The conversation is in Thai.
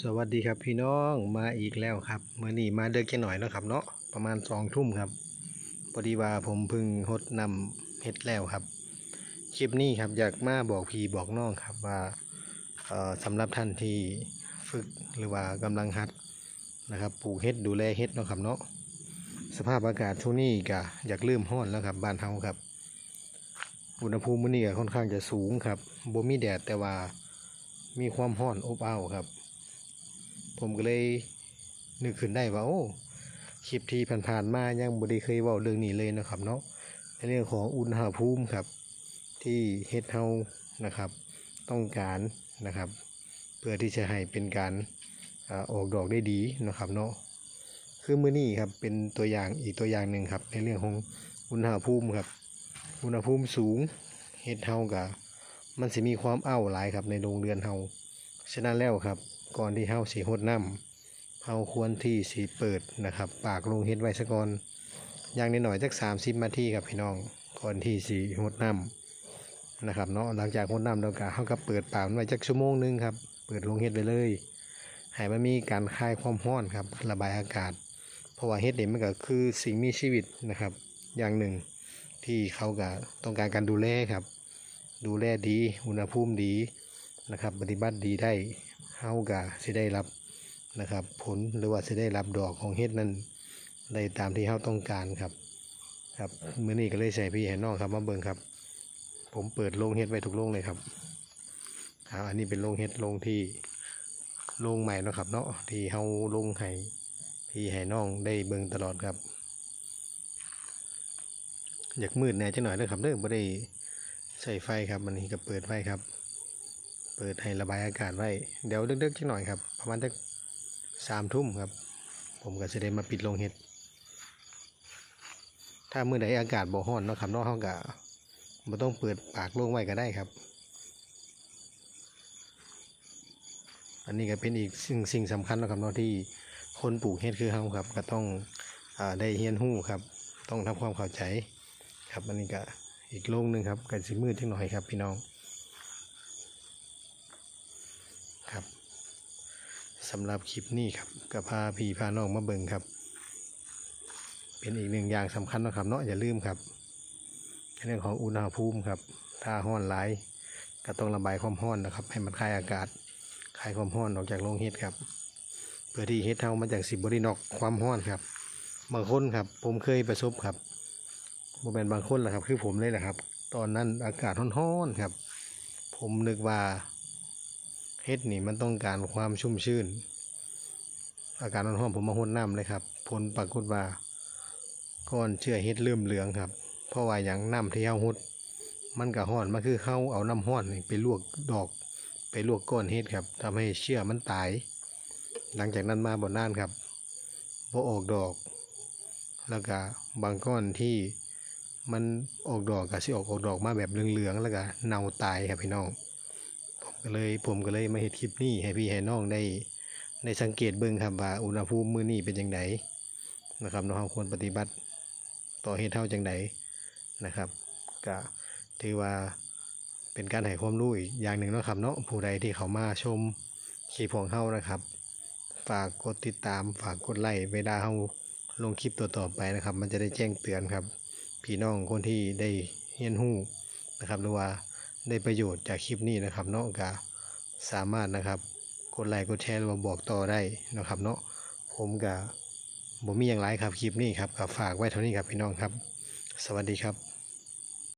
สวัสดีครับพี่น้องมาอีกแล้วครับเมื่อนี้มาเดินแค่หน่อยเนาะครับ เนาะประมาณสองทุ่มครับพอดีว่าผมพึ่งหดนำเฮ็ดแล้วครับ คลิปนี้ครับอยากมาบอกพี่บอกน้องครับว่าสำหรับท่านที่ฝึกหรือว่ากำลังหัดนะครับปลูกเฮ็ดดูแลเฮ็ดนะครับเนาะสภาพอากาศช่วงนี้ก็อยากเริ่มร้อนแล้วครับบ้านเฮาครับ อุณหภูมิมื้อนี้ก็ค่อนข้างจะสูงครับบ่มีแดดแต่ว่ามีความร้อนอบอ้าวครับ ผมก็เลยนึกขึ้นได้ว่าโอ้คลิปที่ผ่านๆมายังบ่ได้เคยเว้าเรื่องนี้เลยนะครับเนาะในเรื่องของอุณหภูมิครับ ที่เฮ็ดเฮานะครับ ต้องการนะครับ เพื่อที่จะให้เป็นการออกดอกได้ดีนะครับเนาะคือมือนี้ครับเป็นตัวอย่างอีกตัวอย่างหนึ่งครับ ในเรื่องของอุณหภูมิครับ อุณหภูมิสูงเฮ็ดเฮากะมันสิมีความอ้าวหลายครับในโรงเรือนเฮาฉะนั้นแล้วครับ ก่อนที่เฮาสิหดน้ำเฮาควรที่สิเปิดนะครับ ปากลงเฮ็ดไว้ซะก่อนอย่างน้อยๆจัก30นาทีครับพี่น้องก่อนที่สิหดน้ำนะครับเนาะหลังจากหดน้ำแล้วก็เฮาก็เปิดปากไว้จักชั่วโมงหนึงครับเปิดลงเฮ็ดไปเลยให้มันมีการคลายความร้อนครับระบายอากาศ เพราะว่าเฮ็ดนี่มันก็คือสิ่งมีชีวิตนะครับ อย่างหนึ่งที่เขาก็ต้องการการดูแลครับ ดูแลดี อุณหภูมิดีนะครับ ปฏิบัติดีได้ เฮาก็สิได้รับนะครับผลหรือว่าสิได้รับดอกของเฮ็ดนั้นได้ตามที่เฮาต้องการครับครับมื้อนี้ก็เลยใส่พี่ให้น้องครับมาเบิ่งครับ ผมเปิดโรงเฮ็ดไว้ทุกโรงเลยครับครับอันนี้เป็นโรงเฮ็ดโรงที่โรงใหม่นะครับ เนาะที่เฮาลงให้พี่ให้น้องได้เบิ่งตลอดครับ อยากมืดแน่จังหน่อยเด้อครับเด้อบ่ได้ใส่ไฟครับมันนี้ก็เปิดไฟครับ เปิดให้ระบายอากาศไว้ เดี๋ยวดึกๆจังหน่อยครับ ประมาณสักสามทุ่มครับ ผมก็จะได้มาปิดโรงเฮ็ด ถ้าเมื้อใดอากาศบ่ร้อนเนาะครับนอกเฮาก็บ่ต้องเปิดปากโล่งไว้ก็ได้ครับ อันนี้ก็เป็นอีกสิ่งสิ่งสำคัญนะครับเนาะที่คนปลูกเฮ็ดคือเฮาครับ ก็ต้องอได้เรียนรู้ครับ ต้องทำความเข้าใจครับอันนี้ก็อีกโรงหนึ่งครับกันสิมืดจังหน่อยครับพี่น้อง ครับสำหรับคลิปนี้ครับก็พาพี่พาน้องมาเบิ่งครับ เป็นอีกหนึ่งอย่างสำคัญนะครับเนาะอย่าลืมครับเรื่องของอุณหภูมิครับ ถ้าห้อนหลายก็ต้องระบายความร้อนนะครับ ให้มันคลายอากาศคลายความร้อนออกจากโรงเฮ็ดครับ เพื่อที่เฮ็ดเฮามาจากสิบบรินอกความร้อนครับ บางคนครับ ผมเคยประสบครับโมเมนบางคนแหละครับ คือผมเลยแหละครับ ตอนนั้นอากาศร้อนๆครับ ผมนึกว่า เฮ็ดนี่มันต้องการความชุ่มชื่นอากาศร้อนๆผมมาหดน้ำเลยครับ ผลปรากฏว่าก้อนเชื้อเฮ็ดเริ่มเหลืองครับ เพราะว่าอย่างน้ำที่เฮาหดมันก็ร้อนมันคือเฮาเอาน้ำร้อนไปลวกดอก ไปลวกก้อนเฮ็ดครับทำให้เชื้อมันตาย หลังจากนั้นมาบ่นานครับบ่ออกดอก แล้วก็บางก้อนที่มันออกดอกก็สิออกออกดอกมาแบบเหลืองๆแล้วก็เน่าตายครับพี่น้อง ก็เลยผมก็เลยมาเฮ็ดคลิปนี้ให้พี่ให้น้องได้ได้สังเกตเบิ่งครับว่าอุณหภูมิมื้อนี้เป็นจังไดนะครับเนาะเราควรปฏิบัติต่อเฮ็ดเฮาจังไดนะครับก็ถือว่าเป็นการให้ความรู้อีกอย่างหนึ่งนะครับเนาะผู้ใดที่เขามาชมคลิปของเฮานะครับ ฝากกดติดตามฝากกดไลค์เวลาเฮาลงคลิปตัวต่อไปนะครับ มันจะได้แจ้งเตือนครับ พี่น้องคนที่ได้เรียนรู้นะครับหรือว่า ได้ประโยชน์จากคลิปนี้นะครับเนาะก็สามารถนะครับกดไลค์กดแชร์หรือว่าบอกต่อได้นะครับเนาะผมกับ่มีอย่างไรครับคลิปนี้ครับก็ฝากไว้เท่านี้ครับพี่น้องครับ สวัสดีครับ